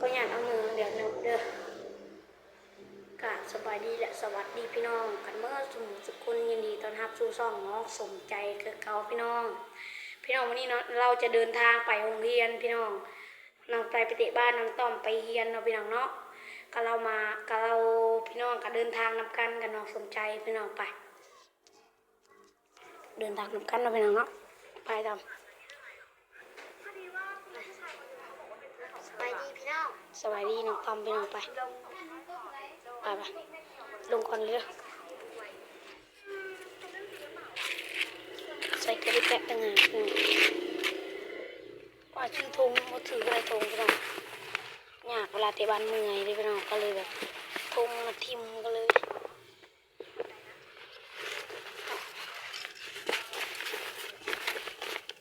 ก็อยากเอามือเดี๋ยวเนบเด้อกาสบายดีและสวัสดีพี่น้อง กันเมื่อสมุสุกุลยินดีต้อนรับสู่ซ่องน้องสมใจคือเก่าพี่น้อง พี่น้องวันนี้เนาะเราจะเดินทางไปโรงเรียนพี่น้องน้องไปไปเตะบ้านน้องต้อมไปเรียนเนาะพี่น้องเนาะก็เรามาก็เราพี่น้องก็เดินทางนำกันกับน้องสมใจพี่น้องไป เดินทางนำกันเนาะพี่น้องเนาะไปตาม บายดีพี่น้องสวัสดีน้องต้อมพี่น้องไปไปไปลงก่อนเลยใส่กระดิ่งแปะตั้งหากพี่น้องว่าชื่อธงมาถืออะไรธงพี่น้องยากเวลาเตะบอลเมื่อยเลยพี่น้องก็เลยแบบธงมาทิมก็เลย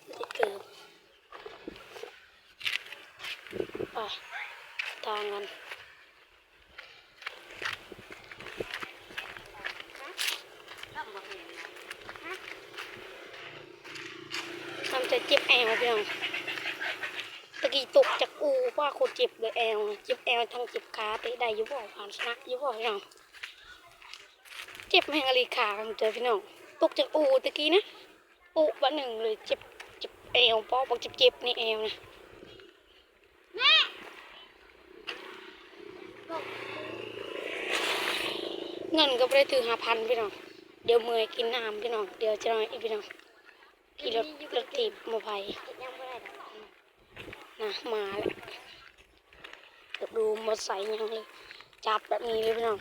ไม่เกิดไป ทางกันทำจะเจ็บแอวพี่น้องตะกี้ตกจากอูว่าโคเจ็บเลยแอวเจ็บแอวทั้งเจ็บขาเตะได้ยุบออกผ่านชนะยุบออกพี่น้องเจ็บแมงอลีขากันเจอพี่น้องตกจากอูตะกี้นะอูวันหนึ่งเลยเจ็บเจ็บแอวปอบอกเจ็บเจ็บนี่แอวนะแม่ เงินก็ไม่ได้ถือหาพันพี่น้อง เดี๋ยวเมื่อยกินน้ำพี่น้อง เดี๋ยวจะนอยอีกพี่น้องขี่รถรถถีบมาไผยังไม่ได้ดอกนะมาแล้วเกือบดูมาใส่ยังเลย จับแบบนี้เลยพี่น้อง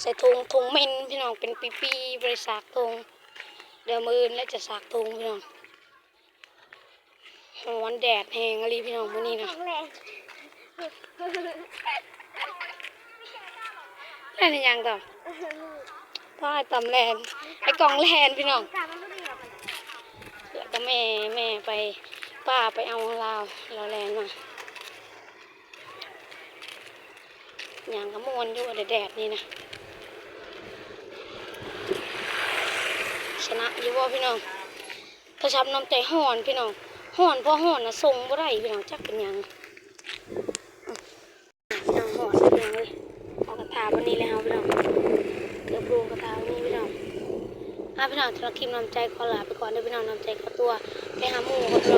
ใส่ถุงถุงเมนพี่น้องเป็นปีปีบริษัทงเดี๋ยวมืออนแล้วจะสากถุงพี่น้องวันแดดแห้งอะไรพี่น้องมื้อนี้นะ ได้ในยังต่อพ่อไอ้ตำแลนไอ้กล่องแลนพี่น้องการมันไม่ดีหรอกมันแล้วก็แม่แม่ไปป้าไปเอาลาวเราแลนมาอย่างกระมวนอยู่แดดๆนี่นะชนะอยู่ว่าพี่น้องกระชับน้ำใจห่อนพี่น้องห่อนเพราะห่อนนะทรงบ่ได้พี่น้องจักเป็นหยังอืมพี่น้องห่อนพี่น้องเลย วันนี้เลยเอาพี่น้องเกือบรวมกระทานี้พี่น้องอาพี่น้องสำหรับคลิปน้ำใจขอลาไปก่อนเด้วยพี่น้องน้ำใจขอตัวไปหาหมูของสุดท้ายอาพี่น้องสวั